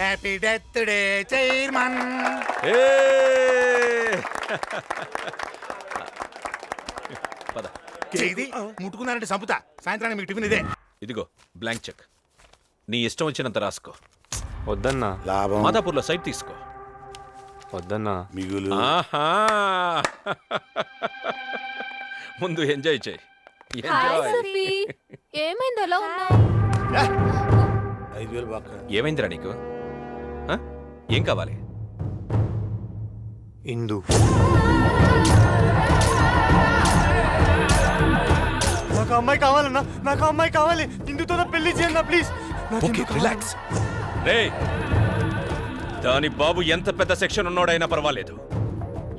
Happy death day chairman ఏ! పద. ఇది ముట్టుకున్నారంటే సంపుతా సాయంత్రానికి మీకు టిఫిన్ ఇదే. ఇదిగో బ్లాంక్ చెక్. నీ ఇష్టం వచ్చినంత రాసుకో. వద్దన్నా. లాభం. మాదాపూర్లో సైట్ తీసుకో. వద్దన్నా. మిగులు. ఆహా! ముందు ఎంజాయ్ చేయి. ఏమైంది అలా ఉన్నావు? ఐదు వేలు ఏమైందిరా నీకు? ఏం కావాలి? ఇందు. నాకు అమ్మాయి కావాలన్నా నాకు అమ్మాయి కావాలి. ఇందుతో నా పెళ్ళి చేయండి ప్లీజ్. ఓకే రిలాక్స్ రే దాని బాబు ఎంత పెద్ద సెక్షన్ ఉన్నోడైనా పర్వాలేదు.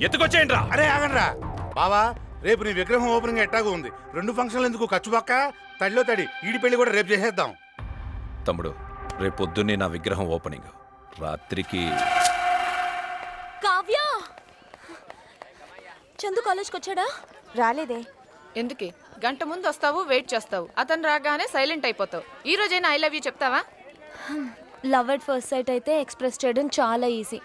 ఎత్తుకొచ్చేయండి రా అరే ఆగండ్రా. బావా రేపు నీ విగ్రహం ఓపెనింగ్ ఎట్టాగో ఉంది. రెండు ఫంక్షన్లు ఎందుకు? ఖర్చు పక్క? తడిలో తడి. ఈడి పెళ్ళి కూడా రేపు చేసేద్దాం. తమ్ముడు రేపు పొద్దున్నే నా విగ్రహం ఓపెనింగ్. రాత్రికి కావ్య! చందు కాలేజ్కి వచ్చాడా? రాలేదే. ఎందుకే? గంట ముందు వస్తావు వెయిట్ చేస్తావు. అతను రాగానే సైలెంట్ అయిపోతావు. ఈ రోజైనా ఐ లవ్ యూ చెప్తావా? లవ్ ఎట్ ఫస్ట్ సైట్ అయితే ఎక్స్ప్రెస్ చేయడం చాలా ఈజీ.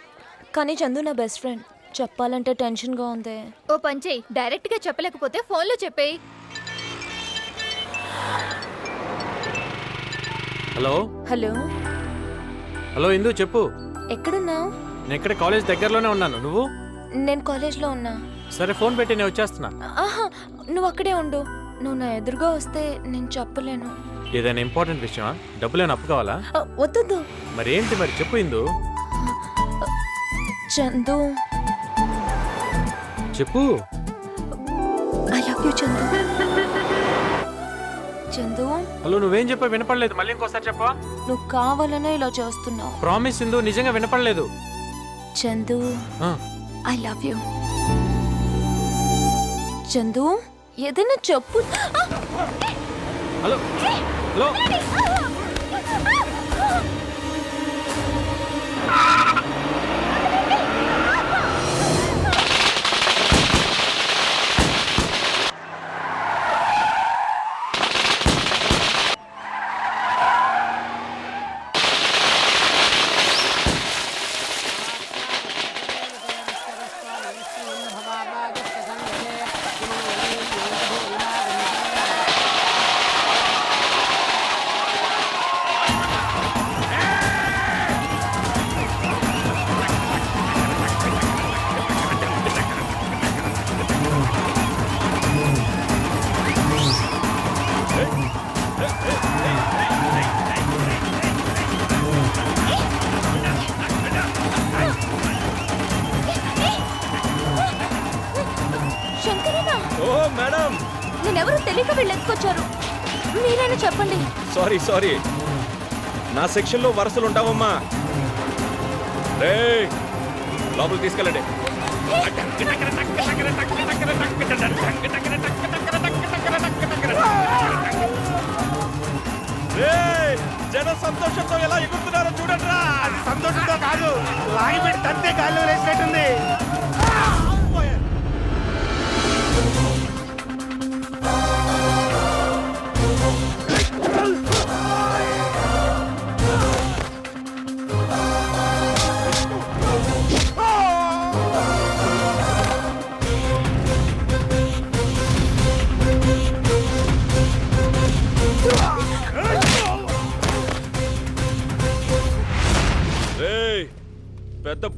కానీ చందు నా బెస్ట్ ఫ్రెండ్. చెప్పాలంటే టెన్షన్గా ఉంది. ఓ పని చెయ్యి. డైరెక్ట్గా చెప్పలేకపోతే ఫోన్లో చెప్పేయి. హలో? హలో? హలో ఇందు చెప్పు. ఎక్కడున్నావు? నేను ఇక్కడ కాలేజ్ దగ్గరలోనే ఉన్నాను. నువ్వు? నేను కాలేజ్లో ఉన్నా. సరే ఫోన్ పెట్టి నేను వచ్చేస్తున్నా. ఆహా నువ్వు అక్కడే ఉండు. నువ్వు నా ఎదురుగా వస్తే నేను చెప్పలేను. ఏదైనా ఇంపార్టెంట్ విషయమా? డబ్బులేని అప్పు కావాలా? ఆ, వద్దొద్దు. మరి ఏంటి మరి? చెప్పు ఇందు. చందు. చెప్పు. I love you Chandu. Chandu. Hello నువ్వేం చెప్పా వినపడలేదు. మళ్ళీ ఇంకోసారి చెప్పా నువ్వు కావాలనే ఇలా చేస్తున్నావు. ప్రామిస్ ఇందు నిజంగా వినపడలేదు. చందు ఆ, ఐ లవ్ యూ చందు ఏదైనా చెప్పు. ఆ! హలో. హలో. Sorry sorry. నా సెక్షన్లో వరుసలు ఉంటావమ్మా. రే లోపలికి తీసుకెళ్ళండి. జన సంతోషంతో ఎలా ఎగురుతున్నారో చూడండి రా. సంతోషంతో కాదు. లాగి పెట్టి తంతే గాల్లో వేసినట్టుంది.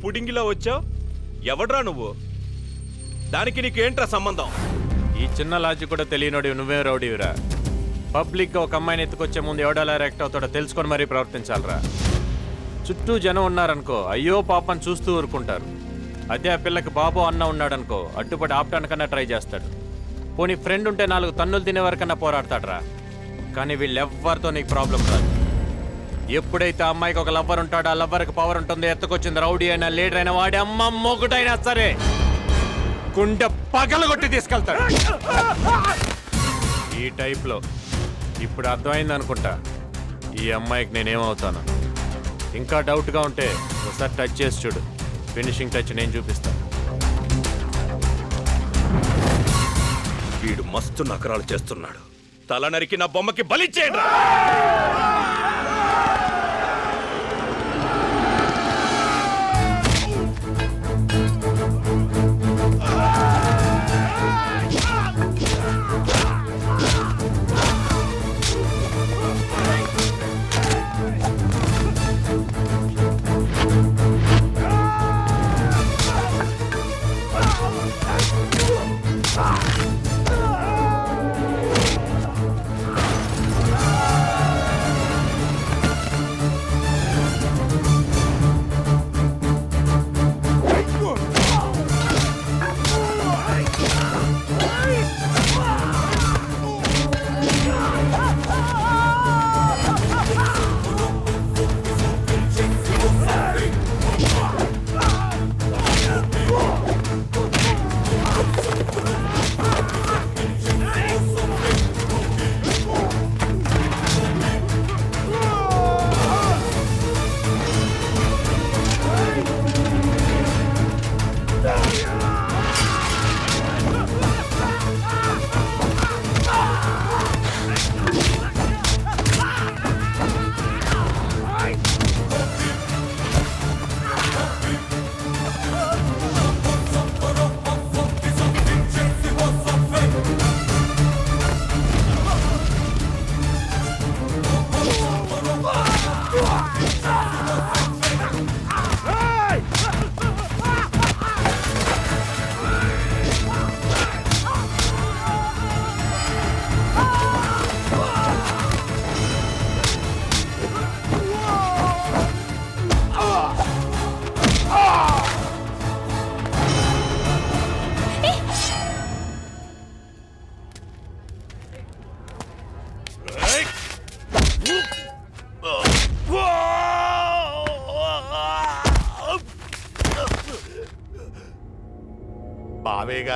పుడింగిలా వచ్చావు? ఎవడ్రా నువ్వు? దానికి నీకేంట్రా సంబంధం? ఈ చిన్న లాజిక్ కూడా తెలియనోడి నువ్వే రౌడీవిరా. పబ్లిక్ ఒక అమ్మాయిని ఎత్తుకొచ్చే ముందు ఎవడలా రియాక్ట్ అవుతాడో తెలుసుకొని మరీ ప్రవర్తించాలరా. చుట్టూ జనం ఉన్నారనుకో అయ్యో పాపని చూస్తూ ఊరుకుంటారు. అదే ఆ పిల్లకి బాబు అన్న ఉన్నాడనుకో అడ్డుపడి ఆపటానికన్నా ట్రై చేస్తాడు. పోనీ ఫ్రెండ్ ఉంటే నాలుగు తన్నులు తినే వరకన్నా పోరాడతాడరా. కానీ వీళ్ళెవ్వరితో నీకు ప్రాబ్లం రాదు. ఎప్పుడైతే అమ్మాయికి ఒక లవ్వర్ ఉంటాడో ఆ లవ్వర్కి పవర్ ఉంటుంది ఎత్తుకొచ్చింది రౌడీ అయినా లీడర్ అయినా వాడి అమ్మ మొగుడైనా సరే గుండె పగలగొట్టి తీసుకెళ్తాడు. ఈ టైప్లో ఇప్పుడు అర్థమైంది అనుకుంటా. ఈ అమ్మాయికి నేనేమవుతాను? ఇంకా డౌట్గా ఉంటే ఒకసారి టచ్ చేసి చూడు. ఫినిషింగ్ టచ్ నేను చూపిస్తాను వీడు మస్తు నకరాలు చేస్తున్నాడు. తల నరికి నా బొమ్మకి బలిచ్చేయండి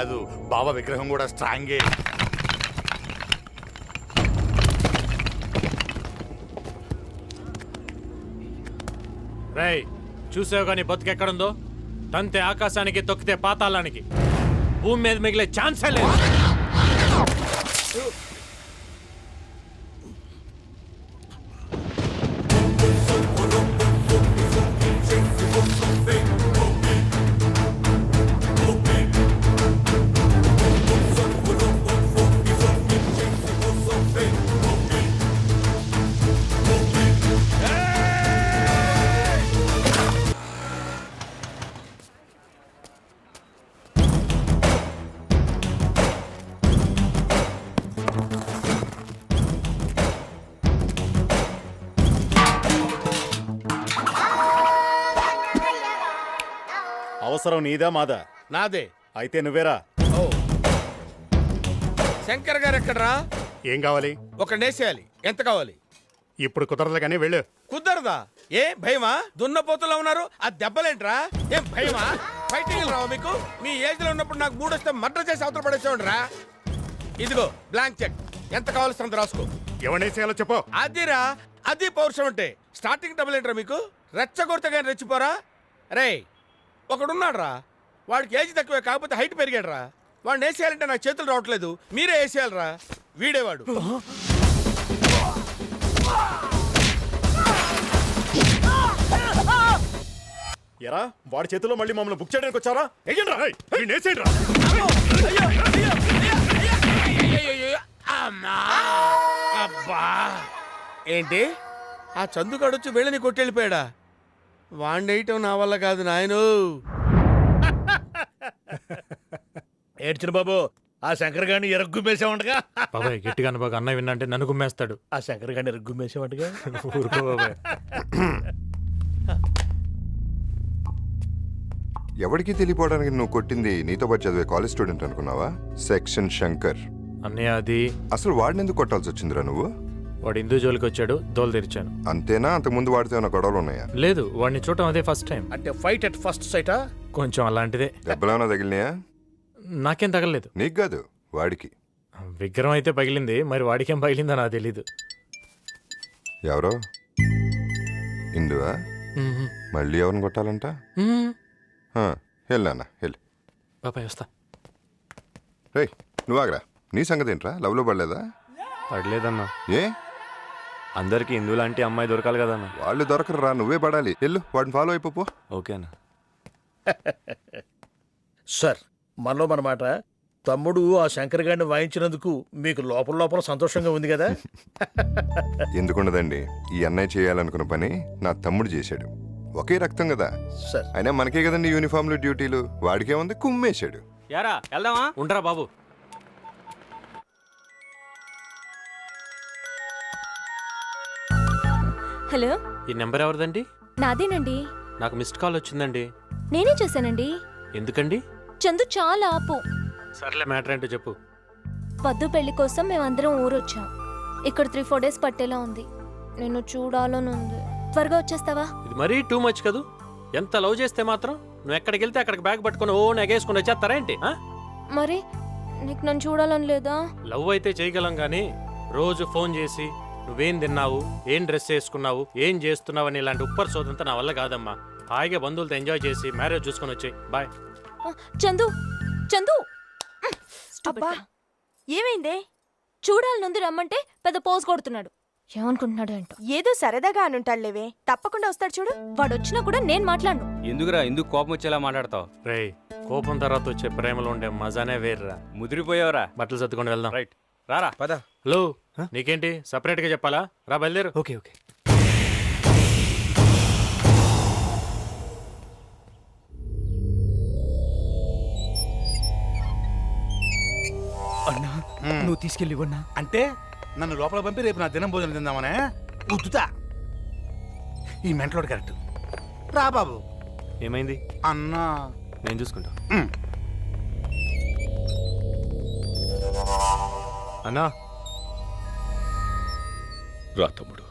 కాదు. బావ విగ్రహం కూడా స్ట్రాంగే. రై చూసావు కానీ బతుకెక్కడుందో తంతే ఆకాశానికి తొక్కితే పాతాళానికి. భూమి మీద మిగిలే ఛాన్సే లేదు. అవసరం నీదా మాదా? నాదే. అయితే నువ్వేరా? ఓ. శంకర్ గారు ఎక్కడరా? ఏం కావాలి? ఒక నేసేయాలి. ఎంత కావాలి? ఇప్పుడు కుదరదు కానీ వెళ్ళు. కుదరదా? ఏ భయమా? దున్నపోతులా ఉన్నారు. ఆ దెబ్బలేంట్రా? ఏం భయమా? ఫైటింగ్ రావు మీకు? మీ ఏజ్లో ఉన్నప్పుడు నాకు మూడు వస్తే మర్డర్ చేసి అవతల పడేసేవాడ్రా. ఇదిగో బ్లాంక్ చెక్. ఎంత కావాల్సినంత రాసుకో. ఎవరినేసేయాలో చెప్పు. అదిరా అది పౌరుషం అంటే. స్టార్టింగ్ డబుల్ ఏంట్రా మీకు? రెచ్చగొడితే కానీ రెచ్చిపోరా? రే ఒకడున్నాడు రా వాడికి ఏజ్ తక్కువే కాకపోతే హైట్ పెరిగాడు రా వాడిని వేసేయాలంటే నాకు చేతులు రావట్లేదు. మీరే వేసేయాలరా వీడేవాడు. ఎరా వాడి చేతిలో మళ్ళీ మమ్మల్ని బుక్ చేయడానికి వచ్చారా? ఏయ్, వీడినేసేయండ్రా. అయ్యయ్యయ్యో, అమ్మా! అబ్బా. ఏంటి? ఆ చందుగాడు వచ్చి వీళ్ళని కొట్టెళ్ళిపోయాడా? వాణ్ణేయటం నా వల్ల కాదు నాయను. ఏడ్చిన బాబు ఆ శంకర్ గారిని ఎరగ్గుమేసామంటగా బాబాయ్ గట్టిగా బాగా అన్నయ్య విన్నంటే నన్ను గుమ్మేస్తాడు. ఆ శంకర్ గారిని ఎరగ్గుమేసామంటగా ఊరుకో బాబాయ్. ఎవరికి తెలియపోవడానికి నువ్వు కొట్టింది నీతో పాటు చదివే కాలేజ్ స్టూడెంట్ అనుకున్నావా? సెక్షన్ శంకర్ అన్నయ్య అది అసలు వాడిని ఎందుకు కొట్టాల్సి వచ్చిందిరా నువ్వు? వాడు హిందూ జోలికి వచ్చాడు దోలు తెరిచాను. అంతేనా? అంతకుముందు వాడితో ఏమైనా గొడవలు ఉన్నాయా? లేదు వాడిని చూడటం అదే ఫస్ట్ టైం. అంటే ఫైట్ అట్ ఫస్ట్ సైటా కొంచెం అలాంటిదే. దెబ్బలేమైనా తగిలినాయా? నాకేం తగలలేదు. నీకు కాదు వాడికి. విగ్రహం అయితే పగిలింది మరి వాడికేం పగిలిందో నాకు తెలీదు. ఎవరో? ఇందువా? మ్మ్. మళ్ళీ ఎవరిని కొట్టాలంట? మ్మ్. హా, వెళ్ళానా వెళ్ళి. బాబాయ్ వస్తా. రేయ్ నువ్వు ఆగరా. నీ సంగతి ఏంట్రా? లవ్లో పడలేదా? పడలేదన్నా. ఏ? అందరికి హిందూ లాంటి అమ్మాయి దొరకాలి కదన్నా? వాళ్ళు దొరకరురా నువ్వే పడాలి. వెళ్ళు వాడిని ఫాలో అయిపో ఓకే అన్న. సార్ మనలో మన మాట తమ్ముడు ఆ శంకర్ గారిని వాయించినందుకు మీకు లోపల లోపల సంతోషంగా ఉంది కదా? ఎందుకుండదండి? ఈ అన్నయ్య చేయాలనుకున్న పని నా తమ్ముడు చేశాడు. ఒకే రక్తం కదా. సార్. అయినా మనకే కదండి యూనిఫామ్లు డ్యూటీలు వాడికే ఉంది కుమ్మేశాడు. యారా వెళ్దామా? ఉండరా బాబు. హలో. ఈ నెంబర్ ఎవరిదండి? నాదేనండి. నాకు మిస్డ్ కాల్ వచ్చిందండి. నేనే చేశానండి. ఎందుకండి? చందు చాలా ఆపు. సర్లే మ్యాటర్ ఏంటో చెప్పు. పద్దు పెళ్ళి కోసం మేమందరం ఊరొచ్చాం. ఇక్కడ త్రీ ఫోర్ డేస్ పట్టేలా ఉంది. నిన్ను చూడాలని ఉంది. త్వరగా వచ్చేస్తావా? ఇది మరీ టూ మచ్ కదూ? ఎంత లవ్ చేస్తే మాత్రం నువ్వు ఎక్కడికి వెళ్తే అక్కడికి బ్యాగ్ పట్టుకొని ఓ నెగేసుకుని వచ్చేస్తారా ఏంటి ఆ? మరి నీకు నన్ను చూడాలని లేదా? లవ్ అయితే చేయగలం కానీ రోజు ఫోన్ చేసి నువ్వేం తిన్నావు? ఏం డ్రెస్ వేసుకున్నావు? ఏం చేస్తున్నావు అని ఇలాంటి ఉప్పర్ సోదంతా నా వల్ల కాదమ్మా. హాయిగా బంధువులతో ఎంజాయ్ చేసి మ్యారేజ్ చూసుకొని వచ్చాయి. బాయ్. చందు చందు. అబ్బా ఏమైందే? చూడాలనుంది రమ్మంటే పెద్ద పోజ్ కొడుతున్నాడు. ఏమనుకుంటున్నాడు ఏంటో. ఏదో సరదాగా అనుంటాడులేవే. తప్పకుండా వస్తాడు చూడు. వాడు వచ్చినా కూడా నేను మాట్లాడను. ఎందుకురా? ఎందుకు కోపం వచ్చేలా మాట్లాడతావు? రేయ్ కోపం తర్వాత వచ్చే ప్రేమలో ఉండే మజానే వేర్రా. ముదిరిపోయావరా. బట్టలు సర్దుకొని వెళ్దాం. రైట్. రారా. పద. హలో. నీకేంటి? సపరేట్గా చెప్పాలా? రా బయలుదేరు. Okay okay. అన్నా నువ్వు తీసుకెళ్ళివన్నా అంటే నన్ను లోపల పంపి రేపు నా దినం భోజనం తిందామనే? ఉత్తుతా ఈ మెంటలోడు కరెక్ట్. రా బాబు. ఏమైంది? అన్నా. నేను చూసుకుంటా. అన్నా రా తమ్ముడు.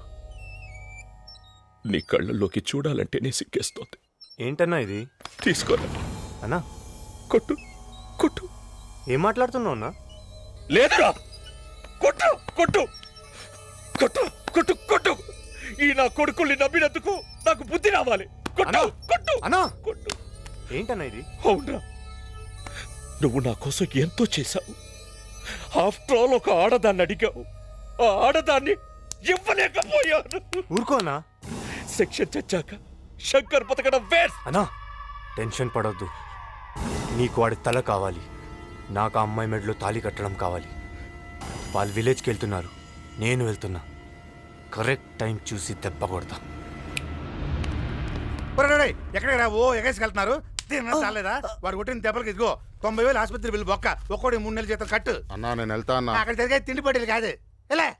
నీ కళ్ళల్లోకి చూడాలంటేనే సిగ్గేస్తోంది. ఏంటన్నా ఇది? తీసుకోరా. అన్నా? కొట్టు కొట్టు. ఏం మాట్లాడుతున్నావు అన్నా? లేదురా. కొట్టు కొట్టు. కొట్టు కొట్టు కొట్టు. ఈ నా కొడుకుల్ని నమ్మినందుకు నాకు బుద్ధి రావాలి. కొట్టు కొట్టు. అన్నా? కొట్టు. ఏంటన్నా ఇది? అవునరా. నువ్వు నా కోసం ఎంతో చేశావు. ఆఫ్టర్ ఆల్ ఒక ఆడదాన్ని అడిగావు. ఆ ఆడదాన్ని ఇవ్వలేకపోయాను. ఊరుకో అన్నా. సెక్షన్ చచ్చాక శంకర్ బతకడం వేస్ట్. అన్నా టెన్షన్ పడొద్దు. నీకు వాడి తల కావాలి. నాకు ఆ అమ్మాయి మెడలో తాళి కట్టడం కావాలి. వాళ్ళు విలేజ్కి వెళ్తున్నారు. నేను వెళ్తున్నా. కరెక్ట్ టైం చూసి దెబ్బ కొడతా. ఎక్కడ రా? ఓ ఎగేసుకెళ్తున్నారు తిన్నా చాలేదా? వాడు కొట్టిన దెబ్బలకి ఇదిగో తొంభై వేలు ఆసుపత్రి బిల్లు బొక్క. ఒక్కోటి మూడు నెలల జీతం కట్టు. అన్నా నేను వెళ్తా అన్నా. అక్కడ జరిగే తిండి పట్టేది కాదు. ఎలా